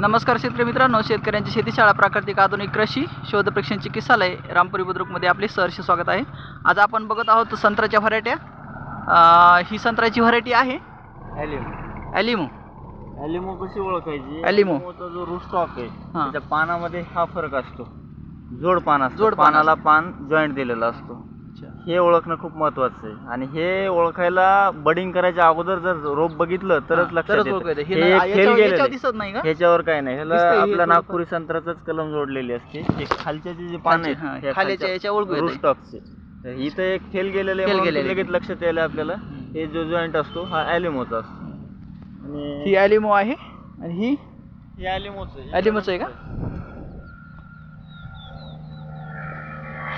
नमस्कार शेतकरी मित्रांनो शेतकऱ्यांची शेतीशाळा प्राकृतिक आधुनिक कृषी शोध प्रशिक्षण चिकित्सालय रामपुरी बुद्रुकमध्ये आपले सहर्ष स्वागत आहे. आज आपण बघत आहोत संत्र्याच्या व्हरायट्या. ही संत्र्याची व्हरायटी आहे. ॲलिमो. ॲलिमो. ॲलिमो कशी ओळखायची? ॲलिमो. ॲलिमोचा जो रूट स्टॉक आहे. त्याच्या पानामध्ये हा फरक असतो. जोड पान असतो. जोड पान पानाला पान जॉईंट दिलेला असतो. हे ओळखणं खूप महत्वाचं आहे आणि हे ओळखायला बडिंग करायच्या अगोदर जर रोप बघितलं तरच लक्षात तरच येतं. ओळखायचं. हे हे ना- फेल याच्यावर- गेलेलं याच्यावर आहे. दिसत नाही का ह्याच्यावर काय नाही ह्याला दिसतंय हे आपल्या थोडंफार. नागपुरी संत्र्याचंच कलम जोडलेली असते हे खालच्याचे जे पान खालचे, हां, आहेत याच्या ओळखू येते. इथं एक फेल गेलेले Fail. लगेच लक्षात यायला आपल्याला हे जो जॉईंट असतो हा ॲलिमोचा असतो ही आणि ॲलिमो आहे आणि ही हे ॲलिमोचं आहे. ॲलिमोचं आहे का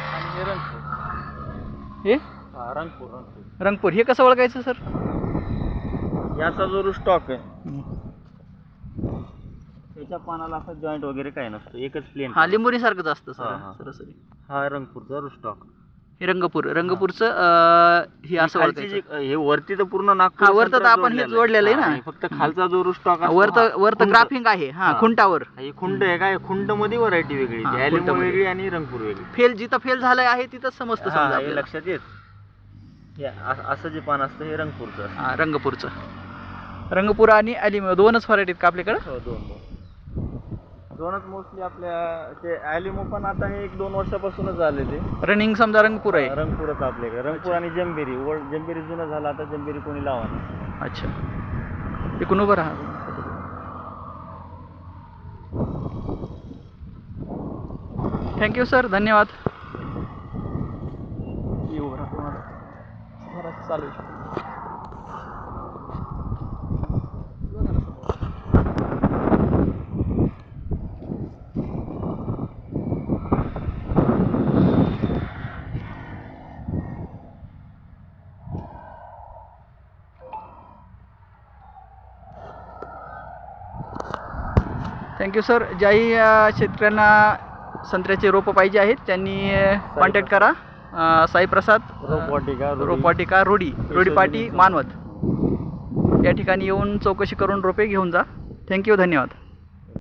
आणि हे हे? रंगपूर रंगपूर. रंगपूर. हे कसं ओळखायचं सर? याचा जो स्टॉक आहे त्याच्या पानाला असं जॉईंट वगैरे काही नसतं एकच प्लेन हा लिंबोनीसारखंच असतं हां, हां. सर सरासरी. हा रंगपूरचा रूट स्टॉक हे. रंगपूर रंगपूरचं हे असं खालची ओळखायचं. हे वरती तर पूर्ण नागपूर हा, वरतं तर संत्रा आपण हे जोडलेलं जोडलेलं आहे ना. फक्त खालचा जो रूट स्टॉक वर तर वर तर ग्राफिंग आहे. हा हां. खुंटावर. ही खुंड आहे काय खुंडमध्ये व्हरायटी वेगळी हां, ॲलिमो खुंटमध्ये. वेगळी आणि रंगपूर वेगळी. फेल जिथं फेल झालं आहे तिथं समजतं हा, समजा हे आपल्याला. लक्षात येत. हे अ- असं जे पान असतं हे रंगपूरचं. हा रंगपूरचं. रंगपूर आणि अलिमो दोनच व्हरायटी आहेत का आपल्याकडं? हो दोन दोन. दोनच मोस्टली आपल्या ते ॲलिमो पण आता हे एक दोन वर्षापासूनच आले ते रनिंग समजा रंगपूर आहे. रंगपूरच आपल्याकडे रंगपूर आणि जंबेरी. ओल्ड जंबेरी जुनं झालं आता जंबेरी कोणी लावा नाही. अच्छा. इकडून उभं राहा. थँक्यू सर धन्यवाद. राहा. चालू आहे. सर ज्याही शेतकऱ्यांना संत्र्याचे रोपं पाहिजे आहेत त्यांनी कॉन्टॅक्ट करा. साईप्रसाद रोपवाटिका. रोपवाटिका रोडी. रोडी पाटी मानवत. या ठिकाणी येऊन चौकशी करून रोपे घेऊन जा. थँक्यू धन्यवाद.